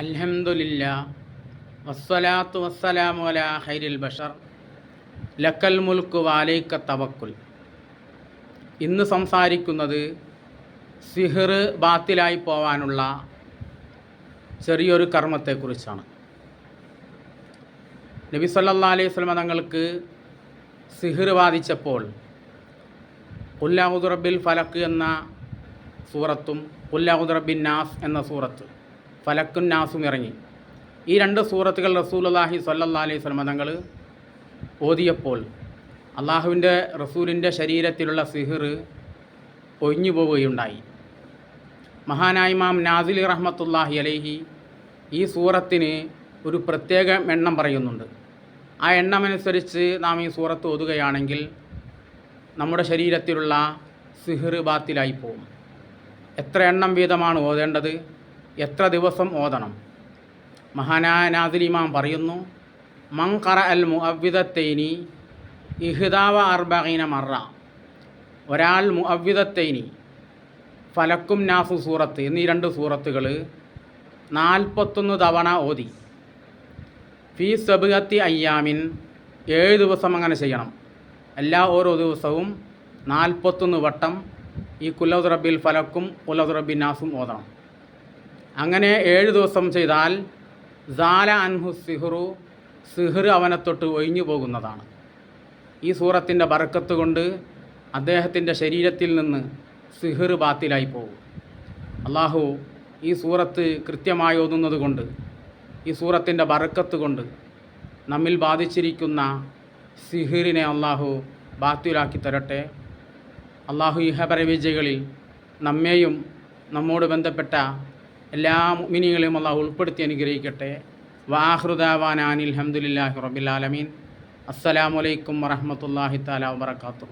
അൽഹംദുലില്ല വസ്സലാത്തു വസ്സലാമു ഹൈരിൽ ബഷർ ലക്കൽ മുൽക്ക് വാലൈക്ക തവക്കുൽ. ഇന്ന് സംസാരിക്കുന്നത് സിഹിർ ബാത്തിലായി പോവാനുള്ള ചെറിയൊരു കർമ്മത്തെക്കുറിച്ചാണ്. നബി സല്ലാ അലൈഹി സ്വലമ തങ്ങൾക്ക് സിഹിർ ബാധിച്ചപ്പോൾ ഉല്ലാഹുദുറബിൽ ഫലക്ക് എന്ന സൂറത്തും ഉല്ലാഹുദുറബിൻ നാസ് എന്ന സൂറത്ത് ഫലക്കും നാസും ഇറങ്ങി. ഈ രണ്ട് സൂറത്തുകൾ റസൂലുള്ളാഹി സ്വല്ലല്ലാഹി അലൈഹി സ്വലമ തങ്ങൾ ഓതിയപ്പോൾ അള്ളാഹുവിന്റെ റസൂലിന്റെ ശരീരത്തിലുള്ള സിഹിർ ഒഴിഞ്ഞു പോവുകയുണ്ടായി. മഹാനായ ഇമാം നാസിലി റഹ്മത്തുല്ലാഹി അലൈഹി ഈ സൂറത്തിന് ഒരു പ്രത്യേക എണ്ണം പറയുന്നുണ്ട്. ആ എണ്ണമനുസരിച്ച് നാം ഈ സൂറത്ത് ഓതുകയാണെങ്കിൽ നമ്മുടെ ശരീരത്തിലുള്ള സിഹിർ ബാത്തിലായി പോകും എത്ര എണ്ണം വീതമാണ് ഓതേണ്ടത്? എത്ര ദിവസം ഓതണം? മഹാനായ നാസിലിമാം പറയുന്നു മങ്കറ അൽ മുഅവ്വിദത്തൈനി ഇഹ്ദാവ അർബഹീന മറ. ഒരാൾ മുഅവ്വിദത്തൈനി ഫലക്കും നാസു സൂറത്ത് എന്നീ രണ്ട് സൂറത്തുകൾ നാൽപ്പത്തൊന്ന് തവണ ഓതി. ഫീ സബുഹത്തി അയ്യാമിൻ ഏഴ് ദിവസം അങ്ങനെ ചെയ്യണം. എല്ലാ ഓരോ ദിവസവും നാൽപ്പത്തൊന്ന് വട്ടം ഈ കുല്ലൗദ് റബ്ബിൽ ഫലക്കും റബ്ബിൻ നാസും ഓതണം. അങ്ങനെ ഏഴ് ദിവസം ചെയ്താൽ സാല അൻഹു സിഹ്റു സിഹ്ർ അവനെ തൊട്ട് ഒഴിഞ്ഞു പോകുന്നതാണ്. ഈ സൂറത്തിന്റെ ബറക്കത്ത് കൊണ്ട് അദ്ദേഹത്തിന്റെ ശരീരത്തിൽ നിന്ന് സിഹർ ബാത്തിലായി പോകും. അള്ളാഹു ഈ സൂറത്ത് കൃത്യമായി ഓതുന്നത് കൊണ്ട് ഈ സൂറത്തിന്റെ ബറക്കത്ത് കൊണ്ട് നമ്മിൽ ബാധിച്ചിരിക്കുന്ന സിഹിറിനെ അള്ളാഹു ബാത്തിലാക്കി തരട്ടെ. അള്ളാഹു ഇഹപരവിജകളിൽ നമ്മെയും നമ്മോട് ബന്ധപ്പെട്ട എല്ലാ മിനികളെയും അള്ളാഹു ഉൾപ്പെടുത്തി അനുഗ്രഹിക്കട്ടെ. വാഹൃദാവാൻ അനിൽ അഹമ്മദില്ലാഹി റബിലാലമീൻ അസ്സലാമലൈക്കും വറഹമത്തല്ലാഹി താല വാത്തു